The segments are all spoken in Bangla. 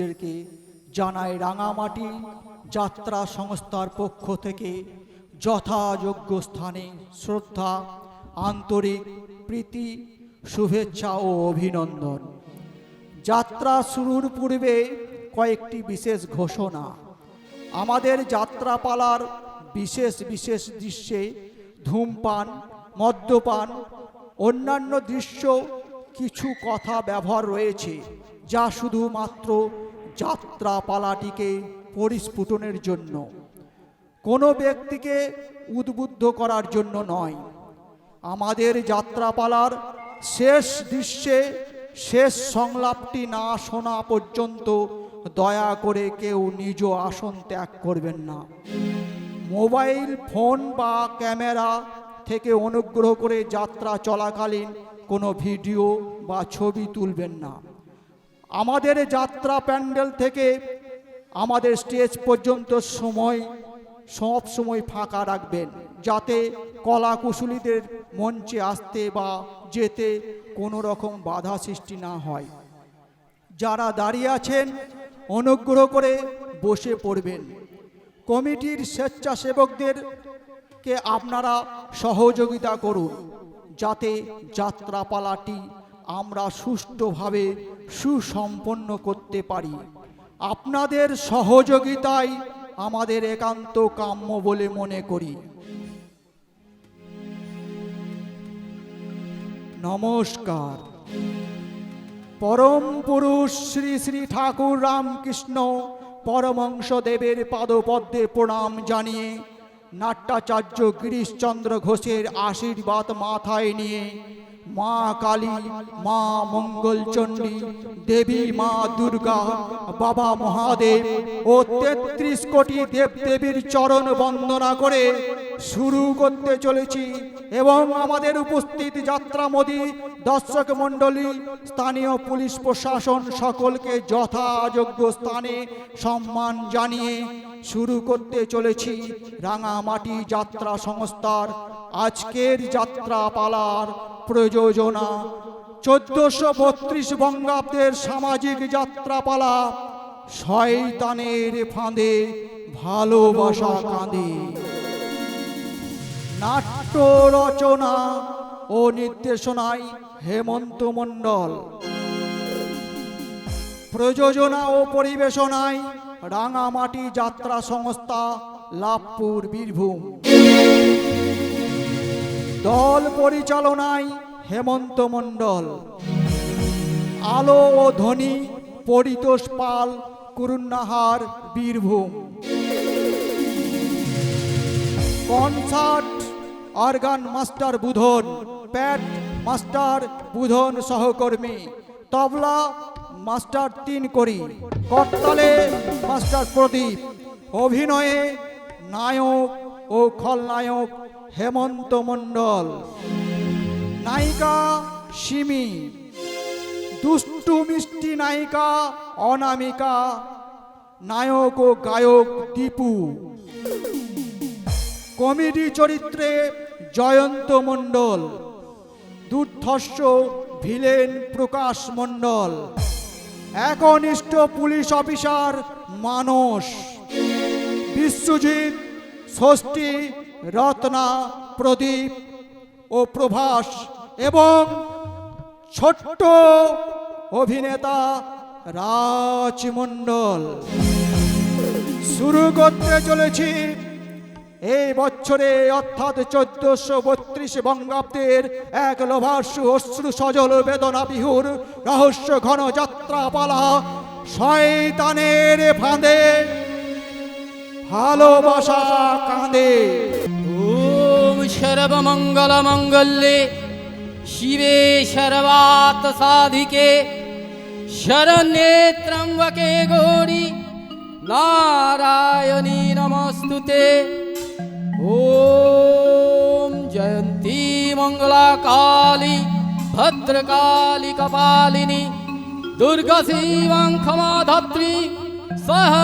মণ্ডলীদেরকে জানায় রাঙামাটি যাত্রা সংস্থার পক্ষ থেকে যথাযোগ্য স্থানে শ্রদ্ধা, আন্তরিক প্রীতি, শুভেচ্ছা ও অভিনন্দন। যাত্রা শুরুর পূর্বে কয়েকটি বিশেষ ঘোষণা। আমাদের যাত্রাপালার বিশেষ বিশেষ দৃশ্যে ধূমপান, মদ্যপান, অন্যান্য দৃশ্য, কিছু কথা ব্যবহার রয়েছে, যা শুধুমাত্র যাত্রাপালাটিকে পরিস্ফুটনের জন্য। কোনো ব্যক্তিকে উদ্বুদ্ধ করার জন্য নয়। আমাদের যাত্রাপালার শেষ দৃশ্যে শেষ সংলাপটি না শোনা পর্যন্ত দয়া করে কেউ নিজ আসন ত্যাগ করবেন না। মোবাইল, ফোন বা ক্যামেরা থেকে অনুগ্রহ করে যাত্রা চলাকালীন কোনো ভিডিও বা ছবি তুলবেন না। আমাদের যাত্রা প্যান্ডেল থেকে আমাদের স্টেজ পর্যন্ত সময়, সব সময় ফাঁকা রাখবেন, যাতে কলা কুশলীদের মঞ্চে আসতে বা যেতে কোনো রকম বাধা সৃষ্টি না হয়। যারা দাঁড়িয়ে আছেন, অনুগ্রহ করে বসে পড়বেন। কমিটির স্বেচ্ছাসেবকদেরকে আপনারা সহযোগিতা করুন, যাতে যাত্রাপালাটি আমরা সুষ্ঠুভাবে সুসম্পন্ন করতে পারি। আপনাদের সহযোগিতাই আমাদের একান্ত কাম্য বলে মনে করি। নমস্কার। পরম পুরুষ শ্রী শ্রী ঠাকুর রামকৃষ্ণ পরমংশ দেবের পাদপদ্মে প্রণাম জানিয়ে, নাট্যাচার্য গিরিশচন্দ্র ঘোষের আশীর্বাদ মাথায় নিয়ে মা কালী, মা মঙ্গলচণ্ডী, দেবী মা দুর্গা, বাবা মহাদেব ও তেত্রিশ কোটি দেবদেবীর চরণ বন্দনা করে শুরু করতে চলেছি এবং আমাদের উপস্থিত যাত্রা মোদী, দর্শক মণ্ডলী, স্থানীয় পুলিশ প্রশাসন সকলকে যথাযোগ্য স্থানে সম্মান জানিয়ে শুরু করতে চলেছি রাঙামাটি যাত্রা সংস্থার আজকের যাত্রা পালার প্রযোজনা। চোদ্দশো বত্রিশ বঙ্গাব্দের সামাজিক যাত্রাপালা শয়তানের ফাঁদে ভালোবাসা কাঁদে। নাট্য রচনা ও নির্দেশনায় হেমন্ত মণ্ডল। প্রযোজনা ও পরিবেশনায় রাঙামাটি যাত্রা সংস্থা লাভপুর বীরভূম। দল পরিচালনায় হেমন্ত মণ্ডল। আলো ও ধ্বনি Paritosh Pal, Kurunnahar Birbhum. Concert organ master Budhan, প্যাট মাস্টার বুধন সহকর্মী, তবলা মাস্টার তিন করি করতালে মাস্টার প্রদীপ, অভিনয়ে নায়ক ও খলনায়ক হেমন্ত মণ্ডল। নায়িকা সিমি দুষ্টু মিষ্টি নায়িকা অনামিকা, নায়ক ও গায়ক দীপু। কমেডি চরিত্রে জয়ন্ত মণ্ডল, দুর্ধর্ষ ভিলেন প্রকাশ মণ্ডল, একনিষ্ঠ পুলিশ অফিসার মানস, বিশ্বজিৎ, ষষ্ঠী, রত্না, প্রদীপ ও প্রভাস এবং ছোট্ট অভিনেতা রাজমণ্ডল শুরু করতে চলেছি এই বছরে অর্থাৎ চোদ্দশো বত্রিশ বঙ্গাব্দের এক লোভাসু অশ্রু সজল বেদনা বিহুর রহস্য ঘন যাত্রা পালা। শয়তানের ফাঁদে ভালোবাসা কাঁদে। ওম সর্বমঙ্গল মঙ্গলে শিবে সর্বাত সাধিকে শরণেত্রম্বকে গৌরী নারায়ণী নমস্তুতে। ॐ जयन्ती मङ्गलाकाली भद्रकाली कपालिनी दुर्गसीवां क्षमाधत्री सह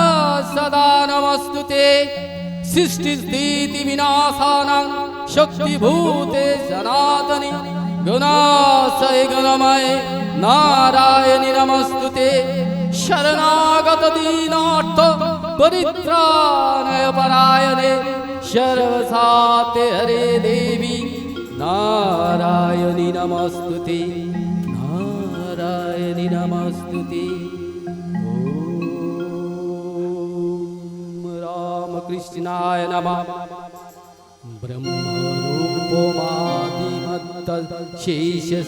सदा नमस्तु ते सृष्टिस्थितिविनाशानां शक्तिभूते सनातनी गुणाशय गुणमये नारायणि नमस्तु ते शरणागतदीनार्थ परित्राणय परायणे शर्वसाते हरे देवी नारायणी नमस्तुति नारायणि नमस्तुति। ओ रामकृष्णाय नमः। ब्रह्मरूपमाेष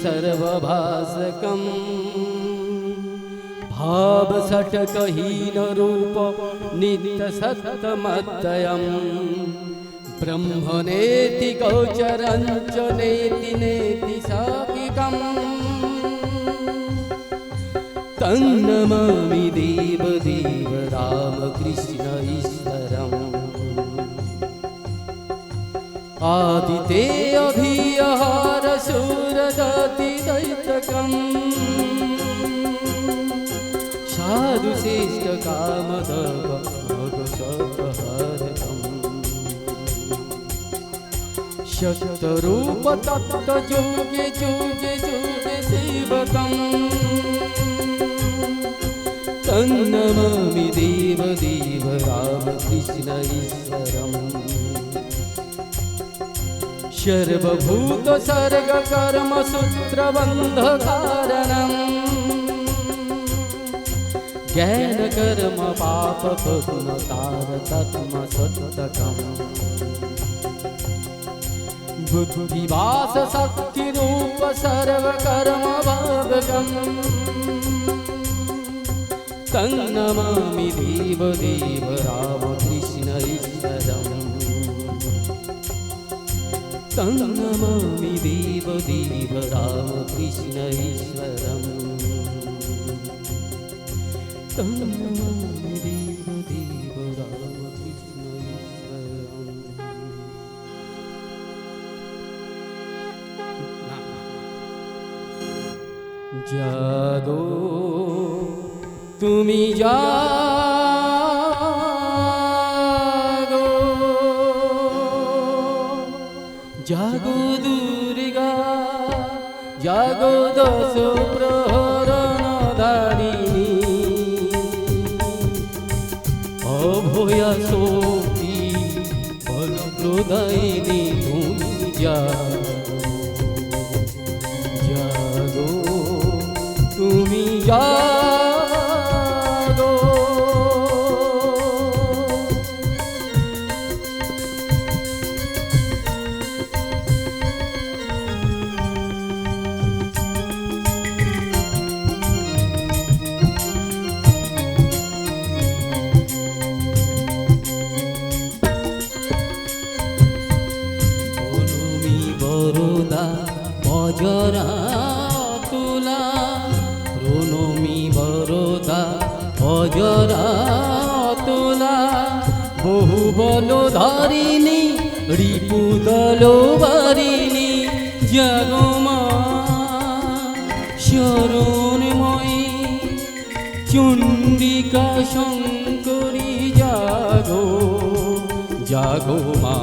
सर्वभासकं भावसचकहीनरूप नित्यसतमत्तयम् ब्रह्मनेति गोचरञ्च नेति नेति साकिकम् तन्नमामि देवदेव रामकृष्ण ईश्वरम् आदिते अभियहार शूरदति दैतकम् साधु शरूप तत्त्व योगे देवकम् अन्नमविदेव देव ईश्वर ईश्वर सर्वभूत सर्गकर्म सुत्रबन्धकार तत्मसकम् बुद्धिवाससक्तिरूपसर्वकर्मभागम् तन्नमामि देवदेव रामकृष्णैश्वरम् तन्नमामि देवदेव रामकृष्णैश्वरम् रामकृष्ण ईश्वर জাগো তুমি জাগো জাগো দুর্গা, জাগো দশ প্রহরণ ধারিণী অভয়া শক্তি বল প্রদায়িনী তুমি জাগো জাগো বরদা বজরা তুলা। বজরা তুলা বহু বল ধারিণী, রিপু দল বারিণী জগমা শরণময়ী, চণ্ডিকা শঙ্করী, জাগো জাগো মা,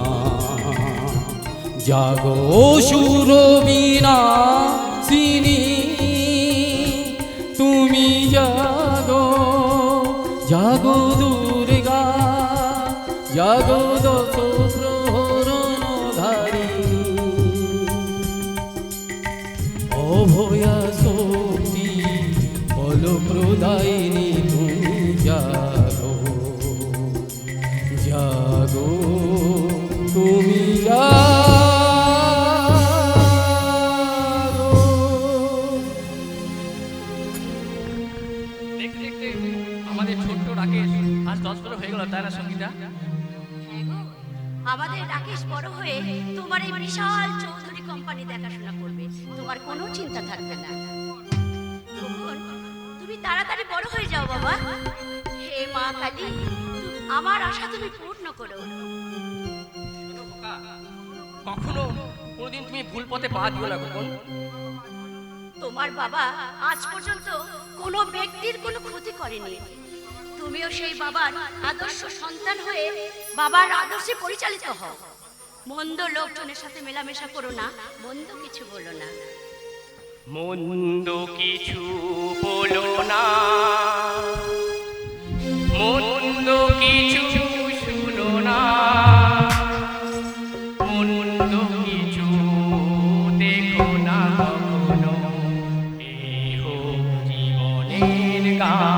জাগো সুরবীণা সিনি জাগো দুর্গা জাগো দশ প্রহরণ তাড়াতাড়ি বড় হয়ে যাও বাবা। হে মা কালী আমার আশা তুমি পূর্ণ করো। কখনো কোনোদিন তুমি ভুল পথে পা দিও না কখন তোমার বাবা আজ পর্যন্ত কোনো ব্যক্তির কোনো ক্ষতি করেনি। তুমিও সেই বাবার আদর্শ সন্তান হয়ে বাবার আদর্শে পরিচালিত হও। মন্দ লোকজনের সাথে মেলামেশা করো না মন্দ কিছু বলো না। মন্দ কিছু বলো না। মন্দ কিছু শুনো না। মন্দ কিছু দেখো না কখনো। এই জীবনের গান।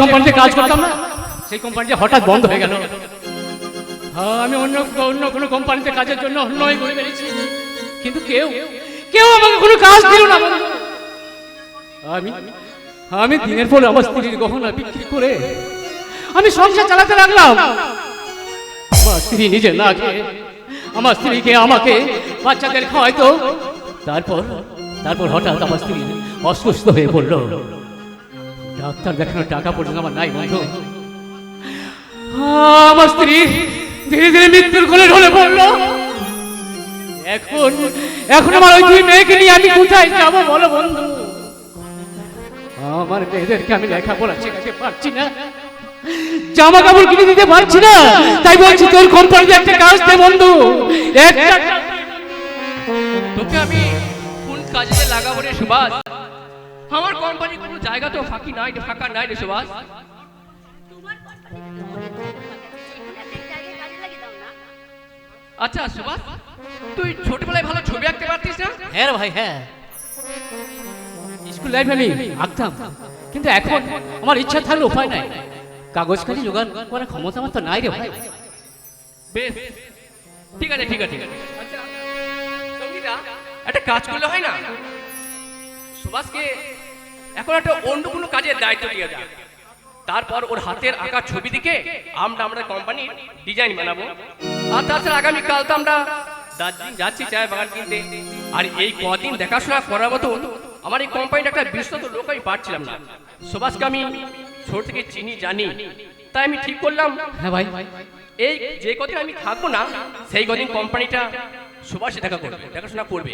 কোম্পানিতে কাজ করতাম না সেই কোম্পানিতে হঠাৎ বন্ধ হয়ে গেল। হ্যাঁ, আমি অন্য অন্য কোনো কোম্পানিতে কাজের জন্য অন্যই করে বেরিয়েছি কিন্তু কেউ কেউ আমাকে কোনো কাজ দিল না। আমি আমি দিনের পর আমার স্ত্রীর গহনা বিক্রি করে আমি সংসার চালাতে লাগলাম। আমার স্ত্রী নিজে না আমার স্ত্রীকে আমাকে বাচ্চাদের খাওয়াইতো। তারপর তারপর হঠাৎ আমার স্ত্রী অসুস্থ হয়ে পড়ল। ডাক্তার দেখানোর টাকা পর্যন্ত আমার নাই বন্ধু। আমার স্ত্রী ধীরে ধীরে মৃত্যুর কোলে ঢলে পড়ল। এখন এখন আমার ওই দুই মেয়েকে নিয়ে আমি কোথায় যাব বলো বন্ধু? আমার মেয়েদেরকে আমি লেখাপড়া শেখাতে পারছি না। জামা কাপড় কিনে দিতে পারছি না। তাই বলছি তোর কোম্পানিতে একটা কাজ দে বন্ধু। একটা তোকে আমি কোন কাজে লাগাবো রে সুভাষ? আমার কোম্পানি কোনো জায়গা তো ফাঁকি নাই রে ফাঁকা নাই রে সুভাষ। আছে। আচ্ছা সুভাষ তুই ছোটবেলায় ভালো ছবি আঁকতে পারতিস না? হ্যাঁ রে ভাই হ্যাঁ। স্কুল লাইফে আমি আঁকতাম কিন্তু এখন আমার ইচ্ছা থাকলে উপায় নাই। কাগজ খালি জোগাড় করার ক্ষমতা আমার তো নাই রে ভাই। বেশ ঠিক আছে ঠিক আছে। ঠিক আছে আচ্ছা সঙ্গীতা একটা কাজ করলে হয় না? সুভাষকে এখন একটা অন্য কোনো কাজের দায়িত্ব দিয়ে যা। তারপর ওর হাতের আঁকা ছবি দিকে আমরা আমরা কোম্পানির ডিজাইন বানাবো। আর তাছাড়া আগামীকাল তো আমরা দার্জিলিং যাচ্ছি চায় বাগান কিনতে। আর এই কদিন দেখাশোনা করার মতো আমার এই কোম্পানিটা একটা বিশ্বস্ত লোক আমি পাচ্ছিলাম না। সুভাষকে আমি ছোট থেকে চিনি, জানি। তাই আমি ঠিক করলাম হ্যাঁ ভাই, এই যে কদিন আমি থাকব না, সেই কদিন কোম্পানিটা সুভাষে দেখা করবে, দেখাশোনা করবে।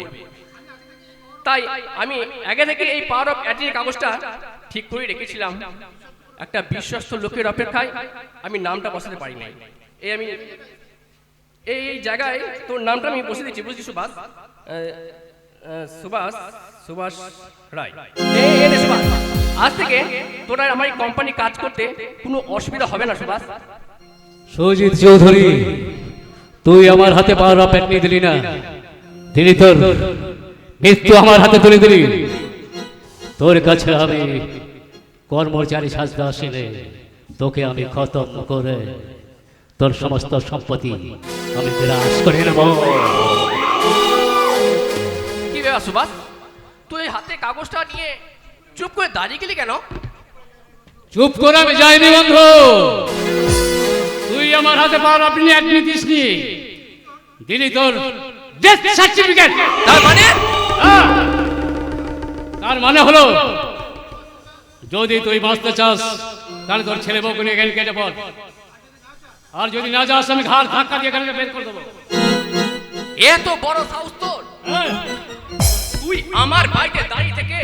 তাই আমি আগে থেকে এই পাওয়ার অফ অ্যাটির কাগজটা ঠিক করে রেখেছিলাম। একটা বিশ্বস্ত লোকের অপেক্ষায় আমি নামটা বসাতে পারি নাই। এই আমি এই এই জায়গায় তোর নামটা আমি বসে দিচ্ছি, বুঝলি সুভাষ? সুভাষ সুভাষ রায়। সুভাষ, আজ থেকে তোরা আমার কোম্পানি কাজ করতে কোনো অসুবিধা হবে না সুভাষ। সুজিত চৌধুরী, তুই আমার হাতে পাওয়ার নিয়ে দিলি না। দিলি তোর মৃত্যু আমার হাতে তুলে দিলি। তোর কাছে আমি কর্মচারী সাজতে আসিলে তোকে আমি খতম করে তোর সমস্ত সম্পত্তি আমি বিরাজ করে নেব। কি ব্যাপার সুভাষ? তুই হাতে কাগজটা নিয়ে চুপ করে দাঁড়িয়ে গেলি কেন? চুপ করে আমি যাইনি বন্ধু। তুই আমার হাতে পাওয়ার আপনি এক নিতিস নি দিলি তোর ডেথ সার্টিফিকেট তার মানে? তার মানে হলো যদি তুই বাঁচতে চাস তাহলে তোর ছেলে বউকে নিয়ে এখানে কেটে পড়। আর যদি না যাস আমি ঘাড় ধাক্কা দিয়ে এখানে বের করে দেবো। এত বড় সাহস তোর। তুই আমার বাড়িতে দাঁড়িয়ে থেকে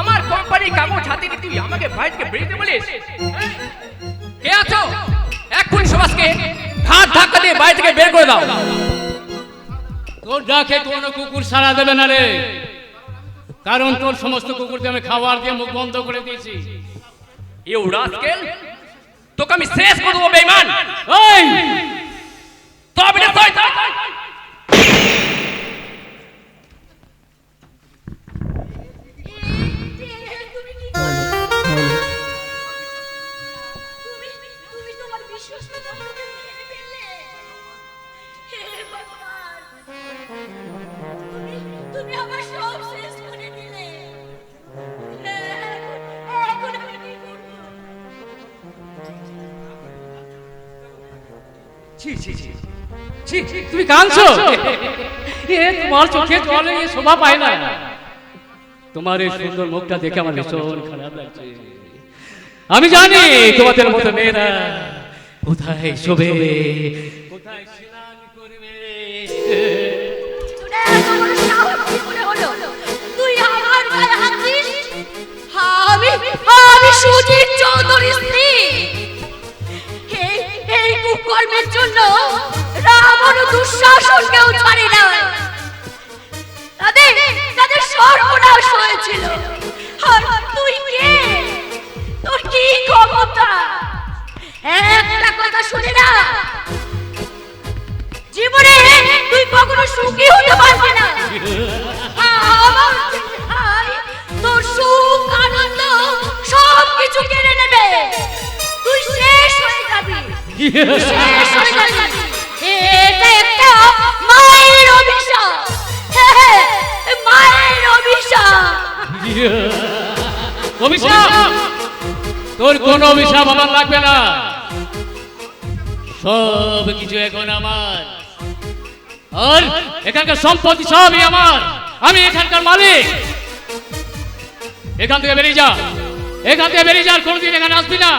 আমার কোম্পানির কাগজ হাতে নিয়ে তুই আমাকে বাড়ি থেকে বেরোতে বলিস? কে আছো? এক্ষুনি সুভাষকে ঘাট ধাক্কা দিয়ে বাড়ি থেকে বের করে দাও। তোর ডাকে কোনো কুকুর সারা দেবে না রে। কারণ তোর সমস্ত কুকুরকে আমি খাবার দিয়ে মুখ বন্ধ করে দিয়েছি। ইউ রাস্কেল তোকে আমি শেষ করে দেবো বেইমান তোমার চোখে জলে শোভা পায় না। তোমার এই সুন্দর মুখটা দেখে আমার ভীষণ খারাপ লাগছে। আমি জানি তোমাদের মতো মেয়েরা কোথায় শোবে, কোথায় স্নান করবে। এই জন্য রাবণ দুঃশাসন কেউ ছাড়ে না। তাদের তাদের সর্বনাশ হয়েছিল। আর তুই কে? তোর কি ক্ষমতা? একটা কথা শুনে না। জীবনে তুই কখনো অভিশাপ আমার লাগবে না। সব কিছু এখন আমার। আর এখানকার সম্পত্তি সবই আমার। আমি এখানকার মালিক। এখান থেকে বেরিয়ে যা। এখান থেকে বেরিয়ে যা কোনদিন এখানে আসবি না।